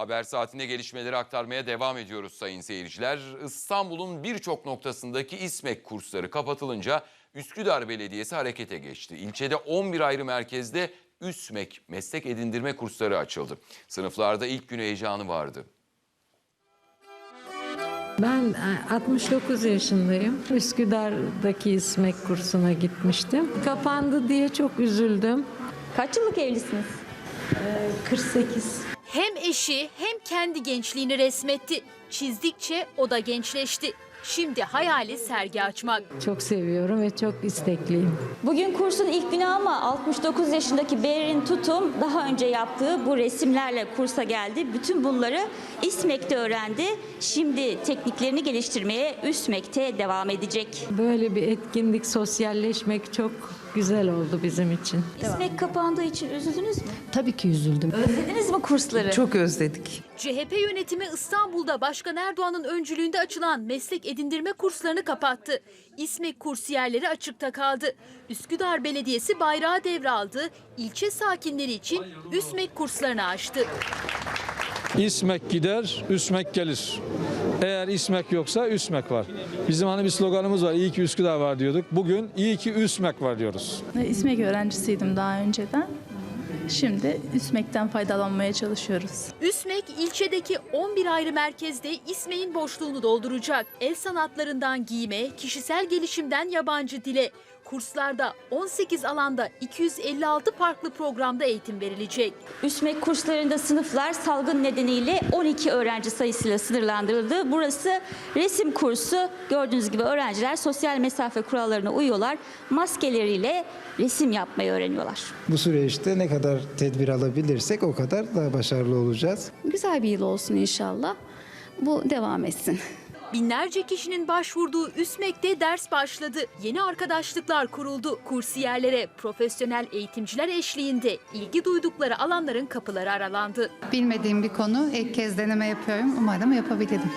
Haber saatinde gelişmeleri aktarmaya devam ediyoruz sayın seyirciler. İstanbul'un birçok noktasındaki İSMEK kursları kapatılınca Üsküdar Belediyesi harekete geçti. İlçede 11 ayrı merkezde üsmek meslek edindirme kursları açıldı. Sınıflarda ilk gün heyecanı vardı. Ben e, 69 yaşındayım. Üsküdar'daki İSMEK kursuna gitmiştim. Kapandı diye çok üzüldüm. Kaç yıllık evlisiniz? 48. Hem eşi hem kendi gençliğini resmetti. Çizdikçe o da gençleşti. Şimdi hayali sergi açmak. Çok seviyorum ve çok istekliyim. Bugün kursun ilk günü ama 69 yaşındaki Berin Tutum daha önce yaptığı bu resimlerle kursa geldi. Bütün bunları İSMEK'te öğrendi. Şimdi tekniklerini geliştirmeye üsmekte devam edecek. Böyle bir etkinlik, sosyalleşmek çok güzel oldu bizim için. İSMEK kapandığı için üzüldünüz mü? Tabii ki üzüldüm. Özlediniz mi kursları? Çok özledik. CHP yönetimi İstanbul'da Başkan Erdoğan'ın öncülüğünde açılan meslek edindirme kurslarını kapattı. İSMEK kursiyerleri açıkta kaldı. Üsküdar Belediyesi bayrağı devraldı. İlçe sakinleri için üsmek kurslarını açtı. İsmek gider, üsmek gelir. Eğer İsmek yoksa üsmek var. Bizim hani bir sloganımız var. İyi ki Üsküdar var diyorduk. Bugün iyi ki üsmek var diyoruz. İSMEK öğrencisiydim daha önceden. Şimdi İSMEK'ten faydalanmaya çalışıyoruz. Üsmek ilçedeki 11 ayrı merkezde İSMEK'in boşluğunu dolduracak. El sanatlarından giyime, kişisel gelişimden yabancı dile. Kurslarda 18 alanda 256 farklı programda eğitim verilecek. Üsmek kurslarında sınıflar salgın nedeniyle 12 öğrenci sayısıyla sınırlandırıldı. Burası resim kursu. Gördüğünüz gibi öğrenciler sosyal mesafe kurallarına uyuyorlar. Maskeleriyle resim yapmayı öğreniyorlar. Bu süreçte ne kadar tedbir alabilirsek o kadar daha başarılı olacağız. Güzel bir yıl olsun inşallah. Bu devam etsin. Binlerce kişinin başvurduğu üsmekte ders başladı. Yeni arkadaşlıklar kuruldu. Kursiyerlere profesyonel eğitimciler eşliğinde ilgi duydukları alanların kapıları aralandı. Bilmediğim bir konu ilk kez deneme yapıyorum. Umarım yapabilirim.